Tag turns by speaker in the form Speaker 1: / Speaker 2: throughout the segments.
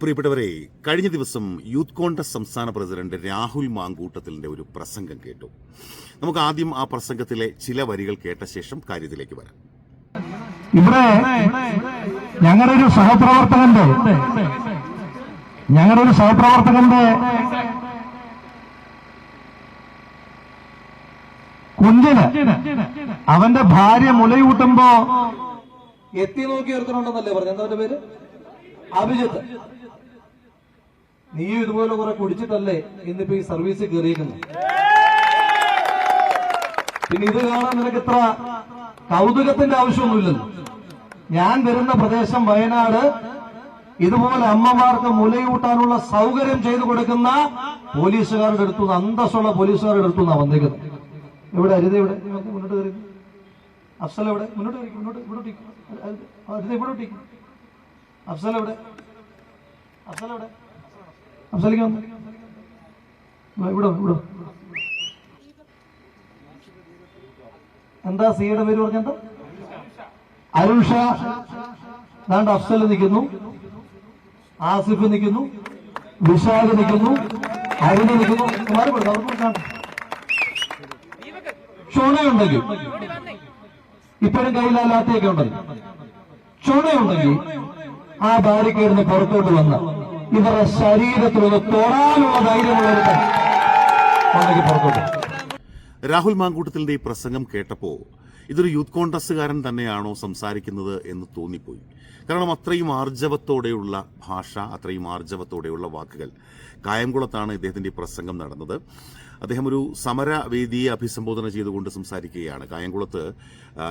Speaker 1: പ്രിയപ്പെട്ടവരെ കഴിഞ്ഞ ദിവസം യൂത്ത് കോൺഗ്രസ് സംസ്ഥാന പ്രസിഡന്റ് രാഹുൽ മാങ്കൂട്ടത്തിലിന്റെ ഒരു പ്രസംഗം കേട്ടു. നമുക്ക് ആദ്യം ആ പ്രസംഗത്തിലെ ചില വരികൾ കേട്ട ശേഷം കാര്യത്തിലേക്ക് വരാം.
Speaker 2: ഇവിടെ ഞങ്ങളുടെ ഒരു സഹപ്രവർത്തകന്റെ ഞങ്ങളുടെ ഒരു സഹപ്രവർത്തകന്റെ കുഞ്ഞിന് അവന്റെ ഭാര്യ മുലയൂട്ടുമ്പോ
Speaker 3: എത്തി നോക്കി ഒരുത്തനുണ്ടെന്നല്ലേ പറഞ്ഞു എന്താ അവന്റെ പേര്? അഭിജിത്ത്. നീയും ഇതുപോലെ കുറെ കുടിച്ചിട്ടല്ലേ ഇന്നിപ്പോ ഈ സർവീസ് കയറിയിരിക്കുന്നത്? പിന്നെ ഇത് കാണാൻ നിനക്ക് ഇത്ര കൗതുകത്തിന്റെ ആവശ്യമൊന്നുമില്ലല്ലോ. ഞാൻ വരുന്ന പ്രദേശം വയനാട്. ഇതുപോലെ അമ്മമാർക്ക് മുലയൂട്ടാനുള്ള സൗകര്യം ചെയ്തു കൊടുക്കുന്ന പോലീസുകാരുടെ അടുത്തു അന്തസ്സുള്ള പോലീസുകാരുടെ അടുത്തു നിന്നാണ് വന്നേക്കുന്നത് എവിടെ? അരിത ഇവിടെ മുന്നോട്ട് കയറി. അഫ്സൽ എവിടെ? മുന്നോട്ട് കയറി. മുന്നോട്ട് ഇവിടോട്ട്. അരിത. ഇവിടോട്ട്. അഫ്സൽ എവിടെ? അഫ്സൽ എവിടെ? വാ, ഇവിടെ ഇവിടെ എന്താ സിയുടെ പേര് പറഞ്ഞെന്താ അരുൺ ഷാ. ദാണ്ട് അഫ്സൽ നിൽക്കുന്നു. ആസിഫ് നിൽക്കുന്നു. വിശാഖ് നിൽക്കുന്നു. അരുണ് നിൽക്കുന്നു. ചുണയുണ്ടെങ്കിൽ ഇപ്പോഴും കയ്യിലല്ലാത്തൊക്കെ ഉണ്ടല്ലോ. ചുണയുണ്ടെങ്കിൽ ആ ബാരിക്കേഡിന് പുറത്തോട്ട് വന്ന് ഇവരുടെ ശരീരത്തിലൊന്ന് തൊടാനുള്ള ധൈര്യമുള്ളവർക്ക് ഉണ്ടെങ്കിൽ പുറത്തോട്ട്.
Speaker 1: രാഹുൽ മാങ്കൂട്ടത്തിന്റെ ഈ പ്രസംഗം കേട്ടപ്പോൾ ഇതൊരു യൂത്ത് കോൺഗ്രസ്സുകാരൻ തന്നെയാണോ സംസാരിക്കുന്നത് എന്ന് തോന്നിപ്പോയി. കാരണം അത്രയും ആർജവത്തോടെയുള്ള ഭാഷ അത്രയും ആർജവത്തോടെയുള്ള വാക്കുകൾ. കായംകുളത്താണ് ഇദ്ദേഹത്തിന്റെ പ്രസംഗം നടന്നത്. അദ്ദേഹം ഒരു സമരവേദിയെ അഭിസംബോധന ചെയ്തുകൊണ്ട് സംസാരിക്കുകയാണ്. കായംകുളത്ത്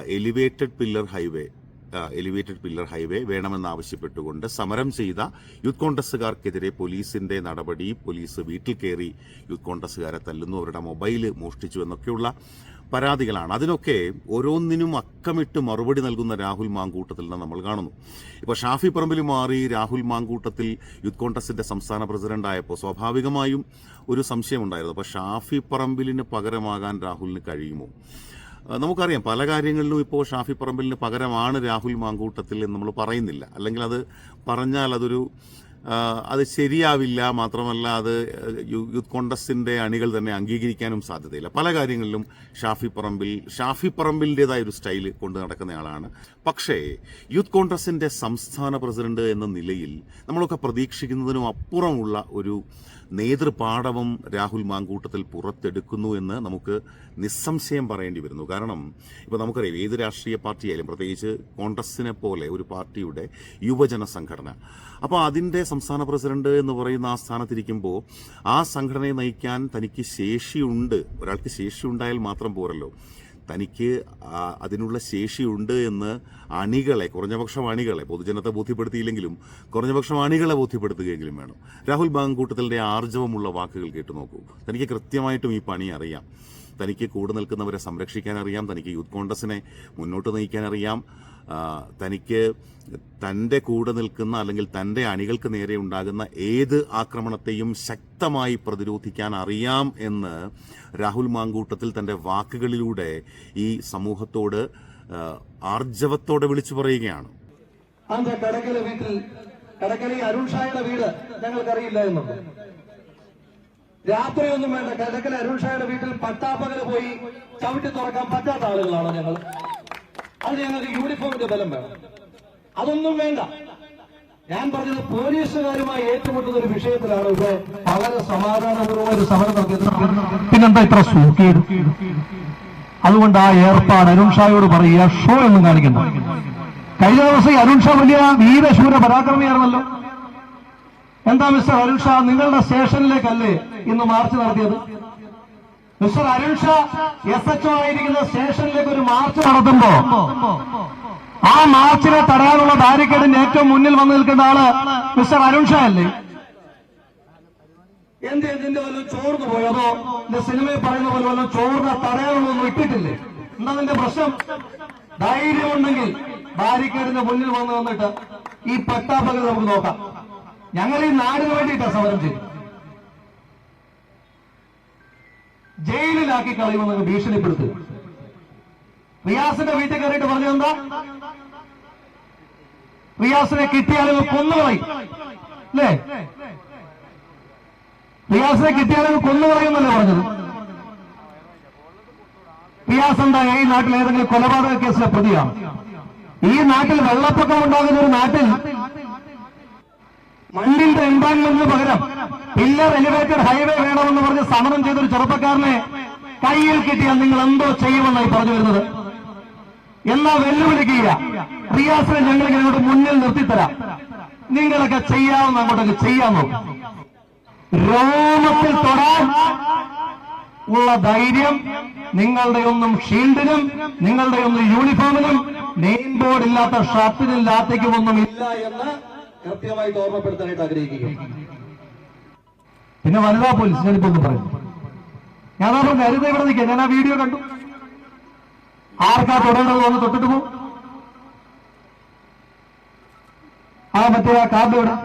Speaker 1: elevated pillar highway elevated pillar highway വേണമെന്നാവശ്യപ്പെട്ടുകൊണ്ട് സമരം ചെയ്ത യൂത്ത് കോൺഗ്രസ്സുകാർക്കെതിരെ പോലീസിന്റെ നടപടി പോലീസ് വീട്ടിൽ കയറി യൂത്ത് കോൺഗ്രസ്സുകാരെ തല്ലുന്നു അവരുടെ മൊബൈൽ മോഷ്ടിച്ചു എന്നൊക്കെയുള്ള പരാതികളാണ്. അതിനൊക്കെ ഓരോന്നിനും അക്കമിട്ട് മറുപടി നൽകുന്ന രാഹുൽ മാങ്കൂട്ടത്തിൽ നിന്ന് നമ്മൾ കാണുന്നു. ഇപ്പോൾ ഷാഫി പറമ്പിൽ മാറി രാഹുൽ മാങ്കൂട്ടത്തിൽ യൂത്ത് കോൺഗ്രസിന്റെ സംസ്ഥാന പ്രസിഡന്റായപ്പോൾ സ്വാഭാവികമായും ഒരു സംശയമുണ്ടായിരുന്നു. അപ്പോൾ ഷാഫി പറമ്പിലിന് പകരമാകാൻ രാഹുലിന് കഴിയുമോ? നമുക്കറിയാം. പല കാര്യങ്ങളിലും ഇപ്പോൾ ഷാഫി പറമ്പലിന് പകരമാണ് രാഹുൽ മാങ്കൂട്ടത്തിൽ എന്ന് നമ്മൾ പറയുന്നില്ല. അല്ലെങ്കിൽ അത് പറഞ്ഞാൽ അതൊരു അത് ശരിയാവില്ല മാത്രമല്ല അത് യൂത്ത് കോൺഗ്രസിന്റെ അണികൾ തന്നെ അംഗീകരിക്കാനും സാധ്യതയില്ല. പല കാര്യങ്ങളിലും ഷാഫി പറമ്പിൽ ഷാഫി പറമ്പിലിന്റെതായ ഒരു സ്റ്റൈൽ കൊണ്ട് നടക്കുന്ന ആളാണ്. പക്ഷേ യൂത്ത് കോൺഗ്രസിന്റെ സംസ്ഥാന പ്രസിഡന്റ് എന്ന നിലയിൽ നമ്മളൊക്കെ പ്രതീക്ഷിക്കുന്നതിനും അപ്പുറമുള്ള ഒരു നേതൃപാടവം രാഹുൽ മാങ്കൂട്ടത്തിൽ പുറത്തെടുക്കുന്നു എന്ന് നമുക്ക് നിസ്സംശയം പറയേണ്ടി വരുന്നു. കാരണം ഇപ്പോൾ നമുക്കറിയാം ഏത് രാഷ്ട്രീയ പാർട്ടിയായാലും പ്രത്യേകിച്ച് കോൺഗ്രസിനെ പോലെ ഒരു പാർട്ടിയുടെ യുവജന സംഘടന. അപ്പോൾ അതിന്റെ സംസ്ഥാന പ്രസിഡന്റ് എന്ന് പറയുന്ന ആ സ്ഥാനത്തിരിക്കുമ്പോൾ ആ സംഘടനയെ നയിക്കാൻ തനിക്ക് ശേഷിയുണ്ട്. ഒരാൾക്ക് ശേഷി ഉണ്ടായാൽ മാത്രം പോരല്ലോ. തനിക്ക് അതിനുള്ള ശേഷിയുണ്ട് എന്ന് അണികളെ കുറഞ്ഞപക്ഷം അണികളെ പൊതുജനത്തെ ബോധ്യപ്പെടുത്തിയില്ലെങ്കിലും കുറഞ്ഞപക്ഷം അണികളെ ബോധ്യപ്പെടുത്തുകയെങ്കിലും വേണം. രാഹുൽ ബാങ്കൂട്ടത്തിന്റെ ആർജവമുള്ള വാക്കുകൾ കേട്ടു നോക്കൂ. തനിക്ക് കൃത്യമായിട്ടും ഈ പണി അറിയാം. തനിക്ക് കൂടെ നിൽക്കുന്നവരെ സംരക്ഷിക്കാൻ അറിയാം. തനിക്ക് യൂത്ത് കോൺഗ്രസിനെ മുന്നോട്ട് നയിക്കാൻ അറിയാം. തനിക്ക് തന്റെ കൂടെ നിൽക്കുന്ന അല്ലെങ്കിൽ തന്റെ അണികൾക്ക് നേരെ ഉണ്ടാകുന്ന ഏത് ആക്രമണത്തെയും ശക്തമായി പ്രതിരോധിക്കാൻ അറിയാം എന്ന് രാഹുൽ മാങ്കൂട്ടത്തിൽ തന്റെ വാക്കുകളിലൂടെ ഈ സമൂഹത്തോട് ആർജവത്തോടെ വിളിച്ചു പറയുകയാണ്.
Speaker 3: അന്റെ വീട്ടിൽ കടക്കല ഈ അരുൺ ഷായുടെ വീട് എന്നത് രാത്രിയൊന്നും വേണ്ട കടക്കര അരുൺ ഷായുടെ വീട്ടിൽ പട്ടാപ്പകൽ പോയി ചവിട്ടി തുറക്കാൻ പറ്റാത്ത ആളുകളാണ് ഞങ്ങൾ. അത് ഞങ്ങൾക്ക് യൂണിഫോമിന്റെ ബലം വേണം. അതൊന്നും വേണ്ട. ഞാൻ പറഞ്ഞത് പോലീസുകാരുമായി ഏറ്റുമുട്ടുന്ന ഒരു വിഷയത്തിലാണ് ഇവിടെ വളരെ സമാധാനപൂർവമായ ഒരു സമരം നടത്തിയത്
Speaker 2: പിന്നെന്താ ഇത്ര സൂക്കിയത് അതുകൊണ്ട് ആ ഏർപ്പാട് അരുൺ ഷായോട് പറയുക ഷോ എന്ന് കാണിക്കുന്നു കഴിഞ്ഞ ദിവസം അരുൺ ഷാ വലിയ വീരശൂര പരാക്രമിയായിരുന്നല്ലോ. എന്താ മിസ്റ്റർ അരുൺ ഷാ നിങ്ങളുടെ സ്റ്റേഷനിലേക്കല്ലേ ഇന്ന് മാർച്ച് നടത്തിയത്? Mister Arun Shah S H ആയിരിക്കുന്ന സ്റ്റേഷനിലേക്ക് ഒരു മാർച്ച് നടത്തുമ്പോ ആ മാർച്ചിനെ തടയാനുള്ള ബാരിക്കേഡിന്റെ ഏറ്റവും മുന്നിൽ വന്നു നിൽക്കുന്ന ആൾ മിസ്റ്റർ അരുൺ ഷാ അല്ലേ?
Speaker 3: എന്ത് ഇതിന്റെ വല്ല ചോർന്നു പോയതോ എന്റെ സിനിമയിൽ പറയുന്ന പോലെ വല്ല ചോർന്ന തടയാനുള്ളതൊന്നും ഇട്ടിട്ടില്ലേ? എന്താ നിന്റെ പ്രശ്നം? ധൈര്യമുണ്ടെങ്കിൽ ബാരിക്കേഡിന്റെ മുന്നിൽ വന്നു വന്നിട്ട് ഈ പട്ടാപ്പകൽ നമുക്ക് നോക്കാം. ഞങ്ങൾ ഈ നാടിന് വേണ്ടിയിട്ടാണ് സമരം ചെയ്യും ജയിലിലാക്കി കളയുമെന്ന് ഭീഷണിപ്പെടുത്തുക റിയാസിന്റെ വീട്ടിൽ കയറിയിട്ട് പറഞ്ഞതെന്താ റിയാസിനെ കിട്ടിയാലും കൊന്നുകളയും. അല്ലേ? റിയാസിനെ കിട്ടിയാലും കൊന്നുകളയുന്നല്ലേ പറഞ്ഞത്? റിയാസ് എന്താ ഈ നാട്ടിൽ ഏതെങ്കിലും കൊലപാതക കേസിലെ പ്രതിയാണ് ഈ നാട്ടിൽ വെള്ളപ്പൊക്കം ഉണ്ടാകുന്ന ഒരു നാട്ടിൽ മണ്ണിന്റെ എംബാങ്ക്മെന്റിന് പകരം പില്ലർ എലിവേറ്റഡ് ഹൈവേ വേണമെന്ന് പറഞ്ഞ് സമരം ചെയ്തൊരു ചെറുപ്പക്കാരനെ കയ്യിൽ കിട്ടിയാൽ നിങ്ങൾ എന്തോ ചെയ്യുമെന്നായി പറഞ്ഞു വരുന്നത്. എന്നാ വെല്ലുവിളിക്കുക. റിയാസിനെ ഞങ്ങൾക്ക് ഇങ്ങോട്ട് മുന്നിൽ നിർത്തിത്തരാം. നിങ്ങളൊക്കെ ചെയ്യാവുന്ന അങ്ങോട്ടൊക്കെ ചെയ്യാൻ നോക്കും. രോമത്തിൽ തൊടാൻ ഉള്ള ധൈര്യം നിങ്ങളുടെ ഒന്നും ഷീൽഡിനും നിങ്ങളുടെ ഒന്നും യൂണിഫോമിനും നെയിം ബോർഡ് ഇല്ലാത്ത ഷർട്ടിനും ലാത്തയ്ക്കും ഒന്നും ഇല്ല എന്ന് കൃത്യമായിട്ട് ഓർമ്മപ്പെടുത്താനായിട്ട് ആഗ്രഹിക്കുകയാണ് പിന്നെ വനിതാ പോലീസ് ഞാനിപ്പോ ഒന്ന് പറയും ഞാൻ പറഞ്ഞു അരുത് ഇവിടെ നിൽക്കാം. ഞാൻ ആ വീഡിയോ കണ്ടു. ആർക്കാ തുടങ്ങുന്നത് വന്ന് തൊട്ടിട്ട് പോകും ആ മറ്റേ ആ കാർഡ് ഇവിടെ.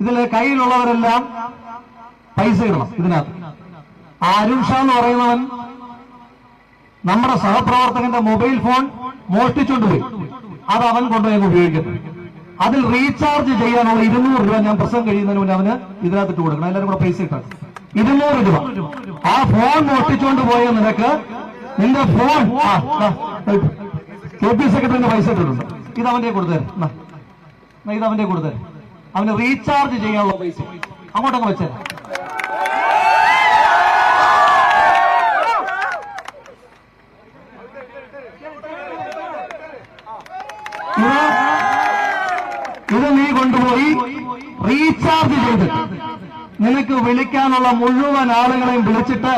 Speaker 3: ഇതിൽ കയ്യിലുള്ളവരെല്ലാം പൈസ ഇടണം ഇതിനകത്ത്. ആ അരുൺ എന്ന് പറയുന്നവൻ നമ്മുടെ സഹപ്രവർത്തകന്റെ മൊബൈൽ ഫോൺ മോഷ്ടിച്ചുകൊണ്ട് പോയി. അത് അവൻ കൊണ്ടുപോയി ഉപയോഗിക്കുന്നത് ഉപയോഗിക്കുന്നു. അതിൽ റീചാർജ് ചെയ്യാൻ ചെയ്യാനുള്ള ഇരുന്നൂറ് രൂപ ഞാൻ പ്രസവം കഴിയുന്നതിന് മുന്നേ അവന് ഇതിനകത്തിട്ട് കൊടുക്കണം. എല്ലാവരും കൂടെ പൈസ ഇട്ടാണ് ഇരുന്നൂറ് രൂപ. ആ ഫോൺ മോഷ്ടിച്ചുകൊണ്ട് പോയ നിനക്ക് നിന്റെ ഫോൺ കെ പി സെക്രട്ടറിന്റെ പൈസ ഇട്ടിട്ടുണ്ട്. ഇത് അവന്റെ കൊടുത്തേ ഇത് അവന്റെ കൊടുത്തേ അവന് റീചാർജ് ചെയ്യാനുള്ള പൈസ. അങ്ങോട്ടങ്ങ് വെച്ചേ ഇത് നീ കൊണ്ടുപോയി റീചാർജ് ചെയ്ത്. നിനക്ക് വിളിക്കാനുള്ള മുഴുവൻ ആളുകളെയും വിളിച്ചിട്ട്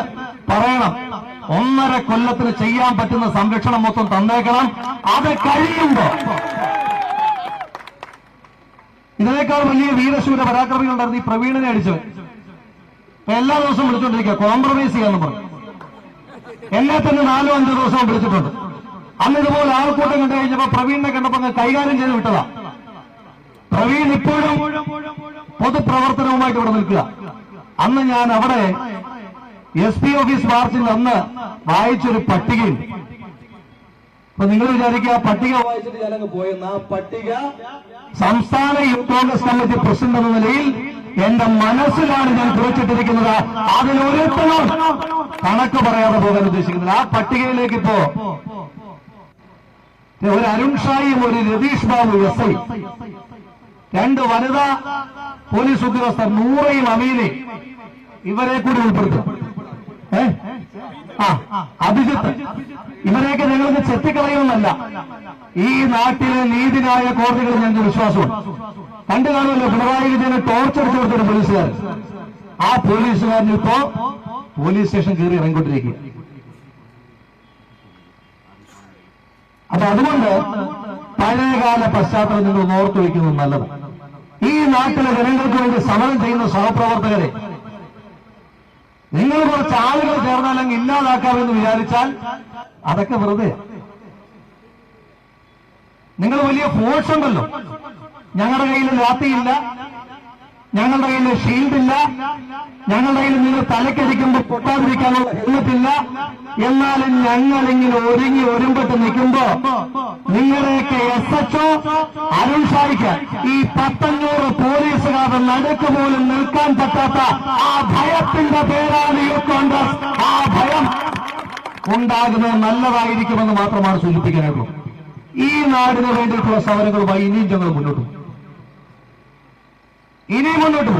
Speaker 3: പറയണം. ഒന്നര കൊല്ലത്തിന് ചെയ്യാൻ പറ്റുന്ന സംരക്ഷണം മൊത്തം തന്നേക്കണം. അത് കഴിയുമ്പോ. ഇതിനേക്കാൾ വലിയ വീരശൂര പരാക്രമികളുണ്ടായിരുന്നു ഈ പ്രവീണിനെ ഇപ്പൊ എല്ലാ ദിവസവും വിളിച്ചോണ്ടിരിക്കുക. കോംപ്രമൈസ് ചെയ്യാന്ന് പറഞ്ഞു. എന്നെ തന്നെ നാലോ അഞ്ചോ ദിവസവും വിളിച്ചിട്ടുണ്ട്. അന്ന് ഇതുപോലെ ആൾക്കൂട്ടം കണ്ടു കഴിഞ്ഞപ്പോ പ്രവീണിനെ കണ്ടപ്പോ കൈകാര്യം ചെയ്ത് വിട്ടതാ. പ്രവീൺ ഇപ്പോഴും പൊതുപ്രവർത്തനവുമായിട്ട് ഇവിടെ നിൽക്കുക. അന്ന് ഞാൻ അവിടെ എസ് പി ഓഫീസ് മാർച്ചിൽ അന്ന് വായിച്ചൊരു പട്ടികയുണ്ട്. അപ്പൊ നിങ്ങൾ വിചാരിക്കുക ആ പട്ടിക വായിച്ചിട്ട് ഞാനങ്ങ് പോയെന്ന്. ആ പട്ടിക സംസ്ഥാന യൂത്ത് കോൺഗ്രസ് കമ്മിറ്റി പ്രസിഡന്റ് എന്ന നിലയിൽ എന്റെ മനസ്സിലാണ് ഞാൻ കുറിച്ചിട്ടിരിക്കുന്നത്. അതിലൊരുത്തണം കണക്ക് പറയാതെ പോകാൻ ഉദ്ദേശിക്കുന്നില്ല. ആ പട്ടികയിലേക്ക് ഇപ്പോ ഒരു അരുൺ ഷായും ഒരു രതീഷ് ബാബു എസ് ഐ. രണ്ട് വനിതാ പോലീസ് ഉദ്യോഗസ്ഥർ നൂറയും അമീനെ ഇവരെ കൂടി ഉൾപ്പെടുത്തും. ഏ? ആ അഭിജിത്ത്. ഇവരെയൊക്കെ ഞങ്ങൾക്ക് ചെത്തിക്കളയുമെന്നല്ല. ഈ നാട്ടിലെ നീതിന്യായ കോടതികൾ ഞങ്ങൾക്ക് വിശ്വാസമുണ്ട്. കണ്ടു കാണുമല്ലോ പിണറായി വിജയനെ ടോർച്ചർ കൊടുത്തൊരു പോലീസുകാരൻ. ആ പോലീസുകാരൻ ഇപ്പോ പോലീസ് സ്റ്റേഷൻ കയറി ഇറങ്ങിക്കൊണ്ടിരിക്കുക അപ്പൊ അതുകൊണ്ട് പഴയകാല പശ്ചാത്തലം നിങ്ങൾ ഓർത്തു വയ്ക്കുന്നത് നല്ലത്. ഈ നാട്ടിലെ ജനങ്ങൾക്ക് വേണ്ടി സമരം ചെയ്യുന്ന സഹപ്രവർത്തകരെ നിങ്ങൾ കുറച്ച് ആളുകൾ ചേർന്നാൽ അങ്ങ് ഇല്ലാതാക്കാമെന്ന് വിചാരിച്ചാൽ അതൊക്കെ വെറുതെ. നിങ്ങൾ വലിയ ഫോഴ്സ് ഉണ്ടല്ലോ. ഞങ്ങളുടെ കയ്യിൽ ലാത്തിയില്ല ഞങ്ങളുടെ കയ്യിൽ ഷീൽഡ് ഇല്ല. ഞങ്ങളുടെ കയ്യിൽ നിങ്ങൾ തലക്കടിക്കുമ്പോൾ പൊട്ടാതിരിക്കാനുള്ള ഹെൽമറ്റ് ഇല്ല. എന്നാലും ഞങ്ങൾ ഇങ്ങനെ ഒരുങ്ങി ഒരുമ്പെട്ട് നിൽക്കുമ്പോ നിങ്ങളെയൊക്കെ എസ് എച്ച്ഒ അരുൺ ഷായിക്ക് ഈ പത്തഞ്ഞൂറ് പോലീസുകാരുടെ നടുക്ക് പോലും നിൽക്കാൻ പറ്റാത്ത ആ ഭയത്തിന്റെ പേരാണ് യൂത്ത് കോൺഗ്രസ്. ആ ഭയം ഉണ്ടാകുന്നത് നല്ലതായിരിക്കുമെന്ന് മാത്രമാണ് സൂചിപ്പിക്കാനായിട്ടുള്ളൂ. ഈ നാടിന് വേണ്ടിയിട്ടുള്ള സമരങ്ങളുമായി ഇനിയും ഞങ്ങൾ മുന്നോട്ട് പോകും. ഇനിയും മുന്നോട്ട്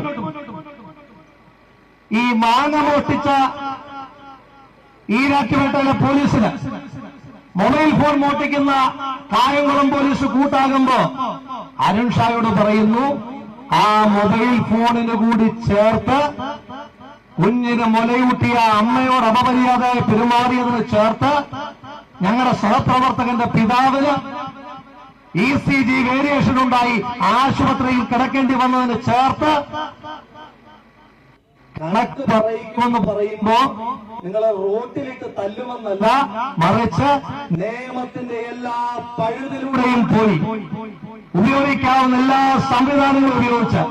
Speaker 3: ഈ മാങ്ങ മോഷ്ടിച്ച ഈ ഈരാറ്റുപേട്ടയിലെ പോലീസിന് മൊബൈൽ ഫോൺ മോഷ്ടിക്കുന്ന കായംകുളം പോലീസ് കൂട്ടാകുമ്പോ അരുൺ ഷായോട് പറയുന്നു ആ മൊബൈൽ ഫോണിന് കൂടി ചേർത്ത് കുഞ്ഞിന് മുലയൂട്ടിയ അമ്മയോട് അപമര്യാദയായി പെരുമാറിയതിന് ചേർത്ത് ഞങ്ങളുടെ സഹപ്രവർത്തകന്റെ പിതാവിന് ഇ സി ജി വേരിയേഷൻ ഉണ്ടായി. ആശുപത്രിയിൽ കിടക്കേണ്ടി വന്നതിന് ചേർത്ത് കണക്ക് പറയുമെന്ന് പറയുമ്പോ നിങ്ങളെ റോട്ടിലിട്ട് തല്ലുമെന്നല്ല മറിച്ച് നിയമത്തിന്റെ എല്ലാ പഴുതിലൂടെയും പോയി. ഉപയോഗിക്കാവുന്ന എല്ലാ സംവിധാനങ്ങളും ഉപയോഗിച്ച്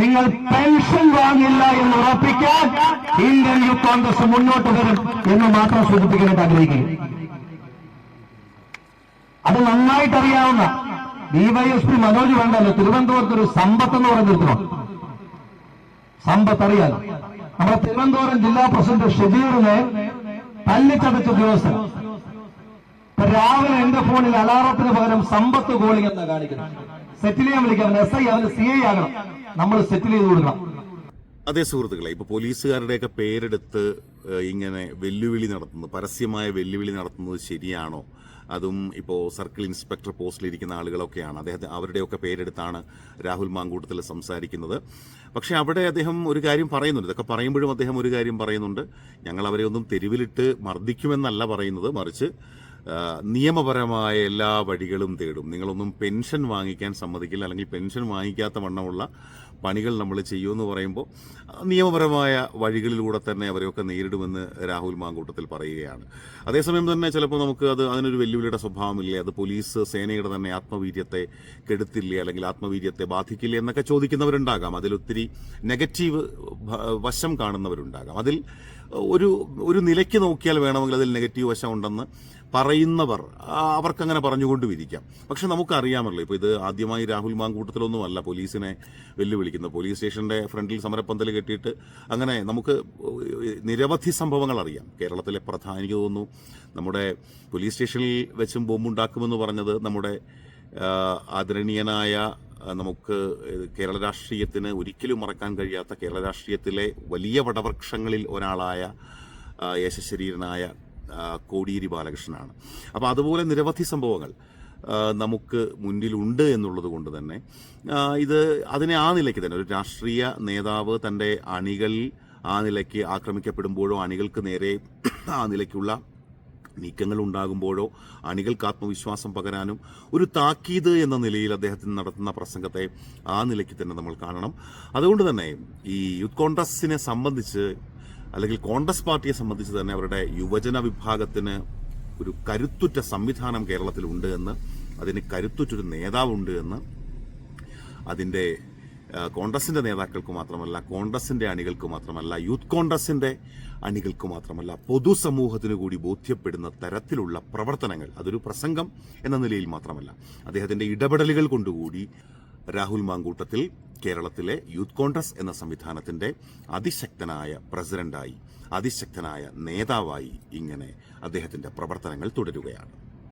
Speaker 3: നിങ്ങൾ പെൻഷൻ വാങ്ങില്ല എന്ന് ഉറപ്പിക്കാൻ ഇന്ത്യൻ യൂത്ത് കോൺഗ്രസ് മുന്നോട്ട് വരും എന്ന് മാത്രം സൂചിപ്പിക്കാനായിട്ട് ആഗ്രഹിക്കുന്നു. അത് നന്നായിട്ട് അറിയാവുന്ന ഡിവൈഎസ്പി മനോജ് വേണ്ടല്ലോ. തിരുവനന്തപുരത്ത് ഒരു സമ്പത്ത് എന്ന് പറയുന്ന സമ്പത്ത് അറിയാലോ. നമ്മുടെ തിരുവനന്തപുരം ജില്ലാ പ്രസിഡന്റ് ഷെജീറിനെ തല്ലിച്ചതച്ച ഇപ്പൊ രാവിലെ എന്റെ ഫോണിൽ അലാറത്തിന് പകരം സമ്പത്ത് കോളിംഗ് എന്നാ കാണിക്കുന്നത്. സെറ്റിൽ ചെയ്യാൻ വിളിക്കാം. എസ് ഐ അവന് സി ഐ ആകണം. നമ്മൾ സെറ്റിൽ ചെയ്ത് കൊടുക്കണം.
Speaker 1: അതേ സുഹൃത്തുക്കളെ ഇപ്പൊ പോലീസുകാരുടെയൊക്കെ പേരെടുത്ത് ഇങ്ങനെ വെല്ലുവിളി നടത്തുന്നത് പരസ്യമായ വെല്ലുവിളി നടത്തുന്നത് ശരിയാണോ? അതും ഇപ്പോൾ സർക്കിൾ ഇൻസ്പെക്ടർ പോസ്റ്റിലിരിക്കുന്ന ആളുകളൊക്കെയാണ്. അദ്ദേഹത്തെ അവരുടെയൊക്കെ പേരെടുത്താണ് രാഹുൽ മാങ്കൂട്ടത്തിൽ സംസാരിക്കുന്നത്. പക്ഷേ അവിടെ അദ്ദേഹം ഒരു കാര്യം പറയുന്നുണ്ട്. ഇതൊക്കെ പറയുമ്പോഴും അദ്ദേഹം ഒരു കാര്യം പറയുന്നുണ്ട്. ഞങ്ങൾ അവരെ ഒന്നും തെരുവിലിട്ട് മർദ്ദിക്കുമെന്നല്ല പറയുന്നത്. മറിച്ച് നിയമപരമായ എല്ലാ വഴികളും തേടും. നിങ്ങളൊന്നും പെൻഷൻ വാങ്ങിക്കാൻ സമ്മതിക്കില്ല അല്ലെങ്കിൽ പെൻഷൻ വാങ്ങിക്കാത്ത വണ്ണമുള്ള പണികൾ നമ്മൾ ചെയ്യുമെന്ന് പറയുമ്പോൾ നിയമപരമായ വഴികളിലൂടെ തന്നെ അവരെയൊക്കെ നേരിടുമെന്ന് രാഹുൽ മാങ്കൂട്ടത്തിൽ പറയുകയാണ്. അതേസമയം തന്നെ ചിലപ്പോൾ നമുക്ക് അത് അതിനൊരു വെല്ലുവിളിയുടെ സ്വഭാവമില്ലേ? അത് പോലീസ് സേനയുടെ തന്നെ ആത്മവീര്യത്തെ കെടുത്തില്ലേ? അല്ലെങ്കിൽ ആത്മവീര്യത്തെ ബാധിക്കില്ലേ എന്നൊക്കെ ചോദിക്കുന്നവരുണ്ടാകാം. അതിലൊത്തിരി നെഗറ്റീവ് വശം കാണുന്നവരുണ്ടാകാം. അതിൽ ഒരു ഒരു നിലയ്ക്ക് നോക്കിയാൽ വേണമെങ്കിൽ അതിൽ നെഗറ്റീവ് വശം ഉണ്ടെന്ന് പറയുന്നവർ അവർക്കങ്ങനെ പറഞ്ഞുകൊണ്ടും ഇരിക്കാം പക്ഷെ നമുക്കറിയാമല്ലോ ഇപ്പോൾ ഇത് ആദ്യമായി രാഹുൽ മാങ്കൂട്ടത്തിലൊന്നുമല്ല പോലീസിനെ വെല്ലുവിളിക്കുന്നത്. പോലീസ് സ്റ്റേഷന്റെ ഫ്രണ്ടിൽ സമരപ്പന്തൽ കെട്ടിയിട്ട് അങ്ങനെ നമുക്ക് നിരവധി സംഭവങ്ങൾ അറിയാം. കേരളത്തിലെ പ്രധാന തോന്നുന്നു നമ്മുടെ പോലീസ് സ്റ്റേഷനിൽ വെച്ചും ബോംബുണ്ടാക്കുമെന്ന് പറഞ്ഞത് നമ്മുടെ ആദരണീയനായ നമുക്ക് കേരള രാഷ്ട്രീയത്തിന് ഒരിക്കലും മറക്കാൻ കഴിയാത്ത കേരള രാഷ്ട്രീയത്തിലെ വലിയ വടവൃക്ഷങ്ങളിൽ ഒരാളായ യേശശരീരനായ കോടിയേരി ബാലകൃഷ്ണനാണ്. അപ്പോൾ അതുപോലെ നിരവധി സംഭവങ്ങൾ നമുക്ക് മുന്നിലുണ്ട് എന്നുള്ളത് കൊണ്ട് തന്നെ ഇത് അതിനെ ആ നിലയ്ക്ക് തന്നെ ഒരു രാഷ്ട്രീയ നേതാവ് തന്റെ അണികൾ ആ നിലയ്ക്ക് ആക്രമിക്കപ്പെടുമ്പോഴോ അണികൾക്ക് നേരെ ആ നിലയ്ക്കുള്ള നീക്കങ്ങൾ ഉണ്ടാകുമ്പോഴോ അണികൾക്ക് ആത്മവിശ്വാസം പകരാനും ഒരു താക്കീത് എന്ന നിലയിൽ അദ്ദേഹത്തിന് നടത്തുന്ന പ്രസംഗത്തെ ആ നിലയ്ക്ക് തന്നെ നമ്മൾ കാണണം. അതുകൊണ്ട് തന്നെ ഈ യൂത്ത് കോൺഗ്രസിനെ സംബന്ധിച്ച് അല്ലെങ്കിൽ കോൺഗ്രസ് പാർട്ടിയെ സംബന്ധിച്ച് തന്നെ അവരുടെ യുവജന വിഭാഗത്തിന് ഒരു കരുത്തുറ്റ സംവിധാനം കേരളത്തിലുണ്ട് എന്ന് അതിന് കരുത്തുറ്റൊരു നേതാവുണ്ട് എന്ന് അതിന്റെ ആ, കോൺഗ്രസിന്റെ നേതാക്കൾക്ക് മാത്രമല്ല കോൺഗ്രസിന്റെ അണികൾക്ക് മാത്രമല്ല യൂത്ത് കോൺഗ്രസിന്റെ അണികൾക്ക് മാത്രമല്ല പൊതുസമൂഹത്തിന് കൂടി ബോധ്യപ്പെടുന്ന തരത്തിലുള്ള പ്രവർത്തനങ്ങൾ അതൊരു പ്രസംഗം എന്ന നിലയിൽ മാത്രമല്ല. അദ്ദേഹത്തിന്റെ ഇടപെടലുകൾ കൊണ്ടുകൂടി രാഹുൽ മാങ്കൂട്ടത്തിൽ കേരളത്തിലെ യൂത്ത് കോൺഗ്രസ് എന്ന സംവിധാനത്തിന്റെ അതിശക്തനായ പ്രസിഡന്റായി അതിശക്തനായ നേതാവായി ഇങ്ങനെ അദ്ദേഹത്തിന്റെ പ്രവർത്തനങ്ങൾ തുടരുകയാണ്.